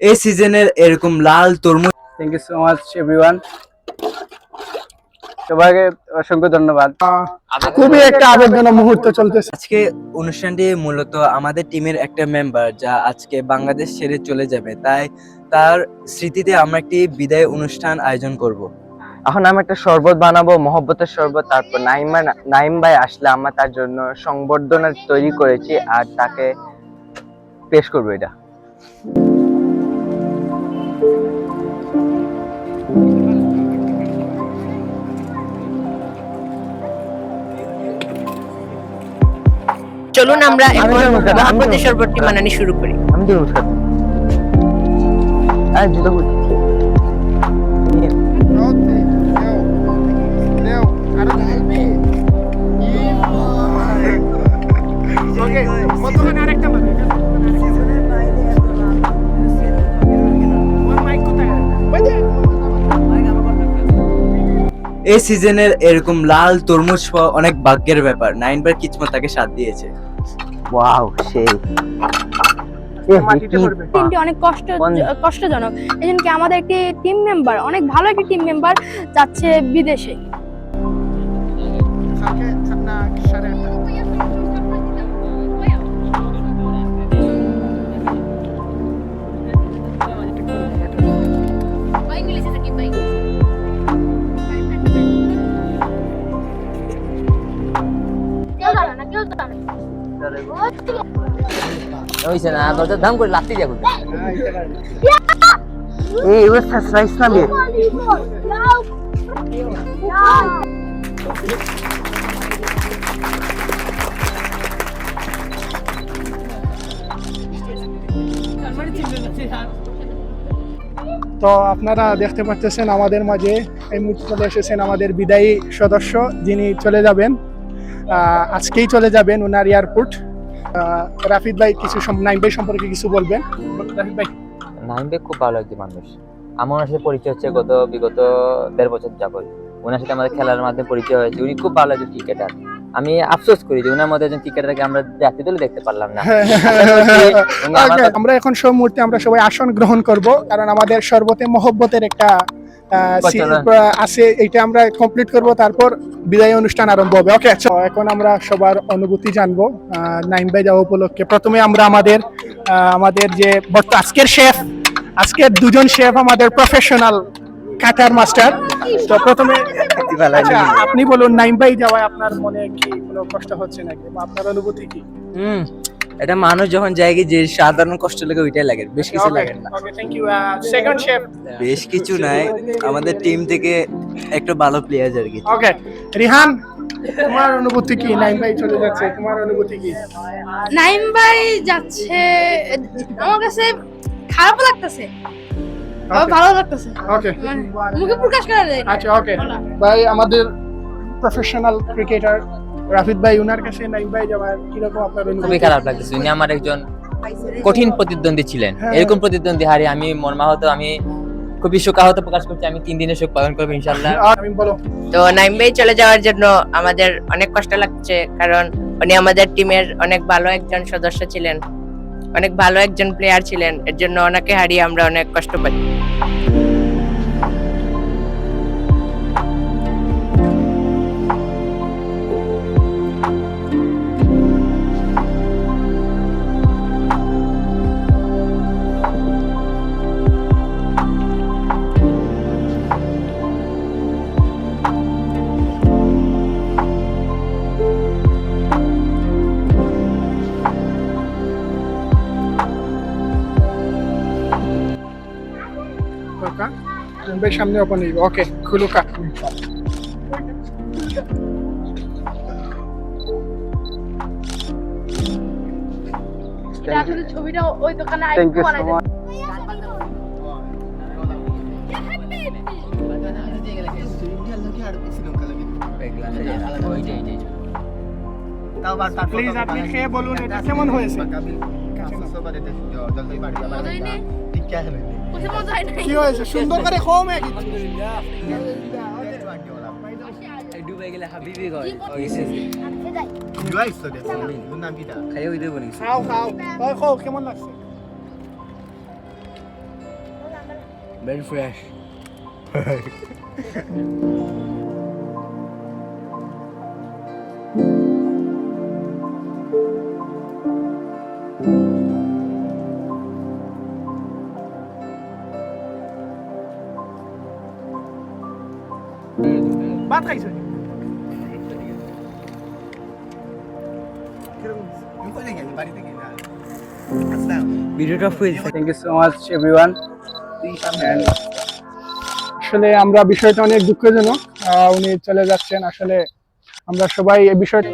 এই সিজনের এরকম লাল তরমুজ thank you so much everyone সবাইকে অসংখ্য ধন্যবাদ। খুবই একটা আবেগজনক মুহূর্ত চলতেছে। আজকে অনুষ্ঠানটি মূলত আমাদের টিমের একটা মেম্বার যা আজকে বাংলাদেশ ছেড়ে চলে যাবে। তাই তার স্মৃতিতে আমরা একটি বিদায় অনুষ্ঠান আয়োজন করব। এখন আমি একটা শরবত বানাবো মহব্বতের শরবত তারপর নাইমা নাইম ভাই আসলে আমরা তার জন্য সংবর্ধনা তৈরি করেছি আর তাকে পেশ করব এটা। চলুন আমরা এখন নমস্কার। শরবতটি বানানো শুরু করি। আমি তো এই সিজনের এরকম লাল তরমুজ পাওয়া অনেক ভাগ্যের ব্যাপার। নাইনবার কিসমত তাকে সাথ দিয়েছে। ওয়াও সেই। টিমটি অনেক কষ্ট কষ্টজনক। এই জন্য কি আমাদের একটি টিম মেম্বার অনেক ভালো একটি টিম মেম্বার যাচ্ছে বিদেশে। হইছে না দাম করে লাত্তি দিয়া করতে এই না বে তো আপনারা দেখতে পাচ্ছেন আমাদের মাঝে এই মুহূর্তে চলে এসেছেন আমাদের বিদায়ী সদস্য যিনি চলে যাবেন। আজকেই চলে যাবেন ওনার এয়ারপোর্ট। রাফিদ ভাই কিছু সম- নাইম ভাই সম্পর্কে কিছু বলবেন? রাফিদ ভাই। নাইম ভাই খুব ভালো একজন মানুষ। আমার সাথে পরিচয় হচ্ছে গত বিগত দেড় বছর যাবত ওনার সাথে আমাদের খেলার মাধ্যমে পরিচয় হয়েছে। উনি খুব ভালো একজন ক্রিকেটার আমি আফসোস করি যে ওনার মধ্যে একজন ক্রিকেটারকে আমরা জাতীয় দলে দেখতে পারলাম না। উনি আমার Okay, আমরা এখন সব মুহূর্তে আমরা সবাই আসন গ্রহণ করব। কারণ আমাদের সর্বতে মহব্বতের একটা আছে এটা আমরা কমপ্লিট করব তারপর বিদায় অনুষ্ঠান আরম্ভ হবে। ওকে এখন আমরা সবার অনুভূতি জানব। আহ, নাইম ভাই যাওয়া উপলক্ষে। প্রথমে আমরা আমাদের আহ, আমাদের যে বর্ত- আজকের শেফ আজকের দুজন শেফ আমাদের প্রফেশনাল কাটার মাস্টার তো প্রথমে আচ্ছা আপনি বলুন নাইম ভাই যাওয়ায় আপনার মনে কি কোনো কষ্ট হচ্ছে নাকি? বা আপনার অনুভূতি কি? হুম এটা মানুষ যখন যায় কি যে সাধারণ কষ্ট লাগে ওইটাই লাগে বেশ কিছু লাগে না। থ্যাংক ইউ সেকেন্ড শেফ বেশ কিছু নাই আমাদের টিম থেকে একটা ভালো প্লেয়ার আর কি। ওকে রিহান তোমার অনুভূতি কি? নাইম ভাই চলে যাচ্ছে তোমার অনুভূতি কি? নাইম ভাই যাচ্ছে আমার কাছে খারাপ লাগতেছে ভালো লাগতেছে। ওকে মানে মুখে প্রকাশ করা যায়। আচ্ছা ওকে ভাই আমাদের প্রফেশনাল ক্রিকেটার রাফিদ ভাই উনার কাছে নাইম ভাই যাওয়ার কীরকম আপনার খুবই খারাপ লাগতেছে। উনি আমার একজন কঠিন প্রতিদ্বন্দ্বী ছিলেন। হ্যাঁ। এরকম প্রতিদ্বন্দ্বী হারিয়ে আমি মর্মাহত আমি খুবই শোকাহত প্রকাশ করছি। আমি তিন দিনের শোক পালন করব ইনশাল্লাহ আমি বলো। তো নাইম ভাই চলে যাওয়ার জন্য আমাদের অনেক কষ্ট লাগছে কারণ উনি আমাদের টিমের অনেক ভালো একজন সদস্য ছিলেন অনেক ভালো একজন প্লেয়ার ছিলেন। এর জন্য ওনাকে হারিয়ে আমরা অনেক কষ্ট পাই নাইম ভাই সামনে ওপেন হইব। ওকে খুলুকা। ছবিটা ওই দোকানে thank you so much please আপনি খেয়ে বলুন এটা কেমন হয়েছে? মজা নাই কি হয়েছে? সুন্দর করে কম গেলে হাবিবি কয় খাইয়ে হইতে বলি খাও খাও। খাও খাও কেমন লাগছে? ভেরি ফ্রেশ ভাত খাইছে? ভিডিওটা full thank you so much everyone আসলে আমরা বিষয়টা অনেক দুঃখজনক। আহ, উনি চলে যাচ্ছেন। আসলে আমরা সবাই এই বিষয়টা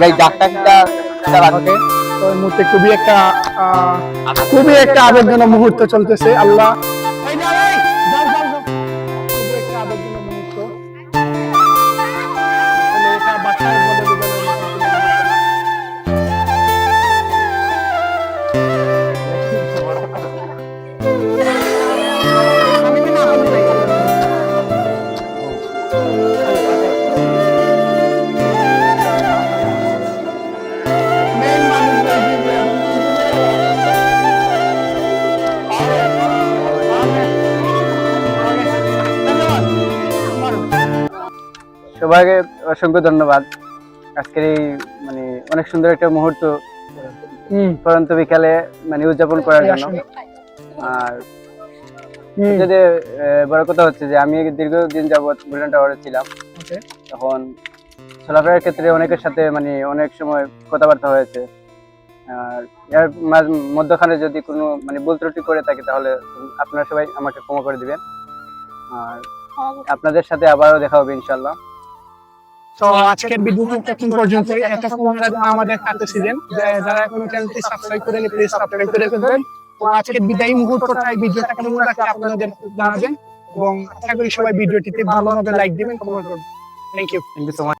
ভাই ডাক্তারটা তো এই মুহূর্তে খুবই একটা আহ, খুবই একটা আবেগজনক মুহূর্ত চলতেছে। আল্লাহ সবাইকে অসংখ্য ধন্যবাদ। আজকের এই মানে অনেক সুন্দর একটা মুহূর্ত পরন্ত বিকালে মানে উদযাপন করার জন্য। আর যদি বড় কথা হচ্ছে যে আমি দীর্ঘদিন যাবৎ বুলেন টাওয়ারে ছিলাম। তখন চলাফেরার ক্ষেত্রে অনেকের সাথে মানে অনেক সময় কথাবার্তা হয়েছে। আর এর মধ্যখানে যদি কোনো মানে ভুল ত্রুটি করে থাকি তাহলে আপনারা সবাই আমাকে ক্ষমা করে দিবেন। আর আপনাদের সাথে আবারও দেখা হবে ইনশাল্লাহ তো আজকের ভিডিও এখন পর্যন্ত এতক্ষণ আমাদের সাথে ছিলেন যারা এখনও চ্যানেলটি সাবস্ক্রাইব করেন প্লিজ সাবস্ক্রাইব করে ফেলবেন। তো আজকের বিদায়ী মুহূর্তটা এই ভিডিওটা কেমন লাগছে আপনাদের জানাবেন। এবং আশা করি সবাই ভিডিওটিতে ভালোভাবে লাইক দিবেন কমেন্ট করবেন। Thank you thank you so much